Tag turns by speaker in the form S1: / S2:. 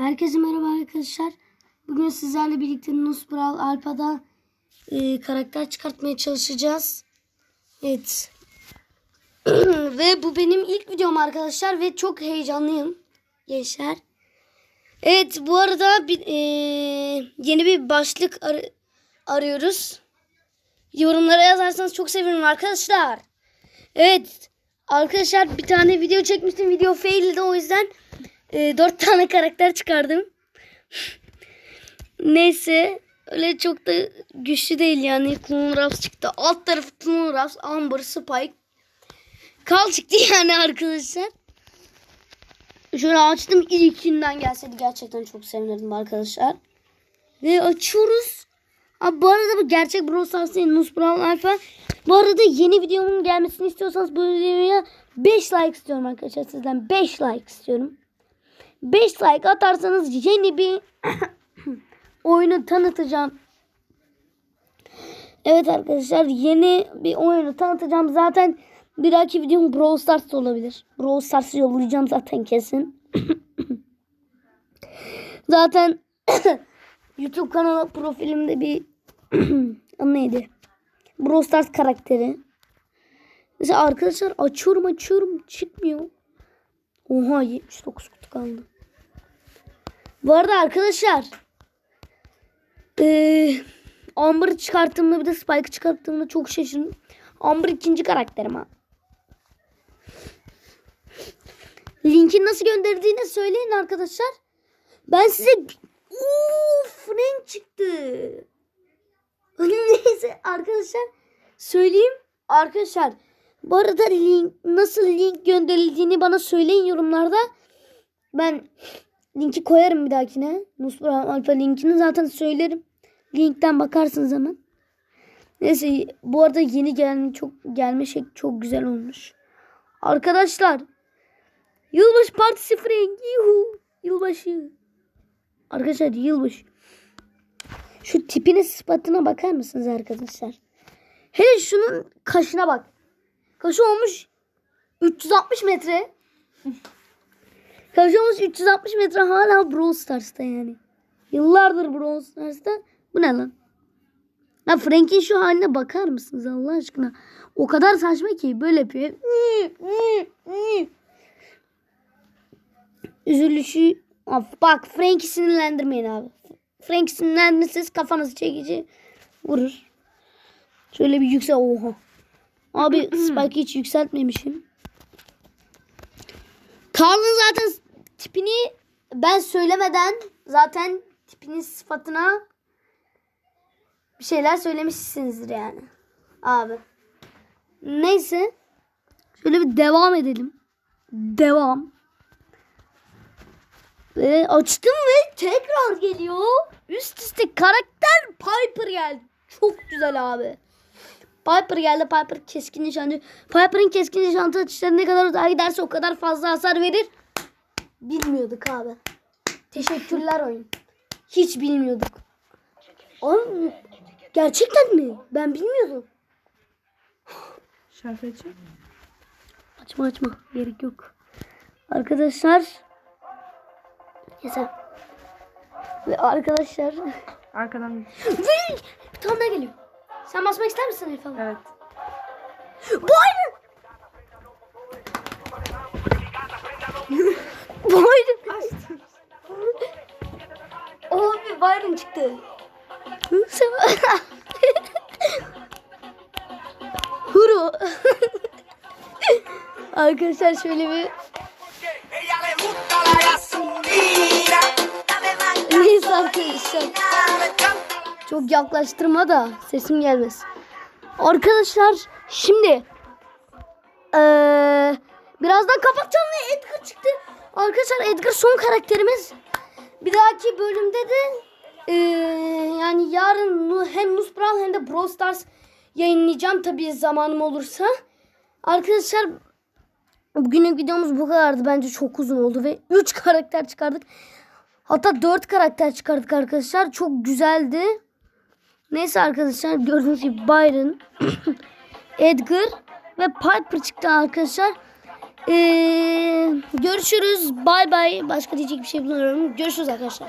S1: Herkese merhaba arkadaşlar. Bugün sizlerle birlikte Nusbral Alpa'da e, karakter çıkartmaya çalışacağız. Evet. ve bu benim ilk videom arkadaşlar ve çok heyecanlıyım gençler. Evet bu arada bir, e, yeni bir başlık ar- arıyoruz. Yorumlara yazarsanız çok sevinirim arkadaşlar. Evet arkadaşlar bir tane video çekmiştim. Video faildi o yüzden e, dört tane karakter çıkardım. Neyse öyle çok da güçlü değil yani. Clone Ruffs çıktı. Alt tarafı Clone Ruffs, Amber, Spike. Kal çıktı yani arkadaşlar. Şöyle açtım ilkinden gelseydi gerçekten çok sevinirdim arkadaşlar. Ve açıyoruz. Abi bu arada bu gerçek Brawl Stars değil Nus Brown Alpha. Bu arada yeni videomun gelmesini istiyorsanız bu videoya 5 like istiyorum arkadaşlar sizden 5 like istiyorum. 5 like atarsanız yeni bir oyunu tanıtacağım. Evet arkadaşlar yeni bir oyunu tanıtacağım. Zaten bir dahaki videom Brawl Stars olabilir. Brawl Stars'ı yollayacağım zaten kesin. zaten YouTube kanalı profilimde bir neydi? Brawl Stars karakteri. Mesela arkadaşlar açıyorum açıyorum çıkmıyor. Oha 79 kutu kaldı. Bu arada arkadaşlar eee Amber'ı çıkarttığımda bir de Spike'ı çıkarttığımda çok şaşırdım. Amber ikinci karakterim ha. Linkin nasıl gönderdiğini söyleyin arkadaşlar. Ben size Uuu Frank çıktı. Neyse arkadaşlar söyleyeyim. Arkadaşlar bu arada link, nasıl link gönderildiğini bana söyleyin yorumlarda. Ben linki koyarım bir dahakine. Nusra Alfa linkini zaten söylerim. Linkten bakarsınız hemen. Neyse bu arada yeni gelme çok gelme şey çok güzel olmuş. Arkadaşlar Yılbaşı partisi Frank. Yuhu. Yılbaşı. Arkadaşlar yılbaşı. Şu tipine sıfatına bakar mısınız arkadaşlar? Hele şunun kaşına bak. Kaşı olmuş 360 metre. Kaşı olmuş 360 metre hala Brawl Stars'ta yani. Yıllardır Brawl Stars'ta. Bu ne lan? Ya Frank'in şu haline bakar mısınız Allah aşkına? O kadar saçma ki böyle yapıyor. Üzülüşü. Of, bak Frank'i sinirlendirmeyin abi. Frank sinirlendirirseniz kafanızı çekici vurur. Şöyle bir yüksel. Oha. Abi Spike'ı hiç yükseltmemişim. Carl'ın zaten tipini ben söylemeden zaten tipinin sıfatına bir şeyler söylemişsinizdir yani. Abi. Neyse. Şöyle bir devam edelim. Devam. Ve açtım ve tekrar geliyor. Üst üste karakter Piper geldi. Çok güzel abi. Piper geldi. Piper keskin nişancı. Piper'ın keskin nişancı atışları ne kadar uzağa giderse o kadar fazla hasar verir. Bilmiyorduk abi. Teşekkürler oyun. Hiç bilmiyorduk. Abi, gerçekten mi? Ben bilmiyordum.
S2: Şarkı açayım.
S1: Açma açma. Gerek yok. Arkadaşlar. Yeter. Ve arkadaşlar.
S2: Arkadan.
S1: Ve bir tane daha geliyor. Sen basmak ister misin Elif abla?
S2: Evet.
S1: Byron! Byron! Abi Byron çıktı. Huru. Arkadaşlar şöyle bir neyse arkadaşlar. Çok yaklaştırma da sesim gelmez. Arkadaşlar şimdi eee birazdan kapatacağım ve Edgar çıktı. Arkadaşlar Edgar son karakterimiz. Bir dahaki bölümde de eee, yani yarın hem Nus Brawl hem de Brawl Stars yayınlayacağım tabii zamanım olursa. Arkadaşlar bugünün videomuz bu kadardı. Bence çok uzun oldu ve 3 karakter çıkardık. Hatta 4 karakter çıkardık arkadaşlar. Çok güzeldi. Neyse arkadaşlar gördüğünüz gibi Byron, Edgar ve Piper çıktı arkadaşlar. Ee, görüşürüz. Bay bay. Başka diyecek bir şey bilmiyorum. Görüşürüz arkadaşlar.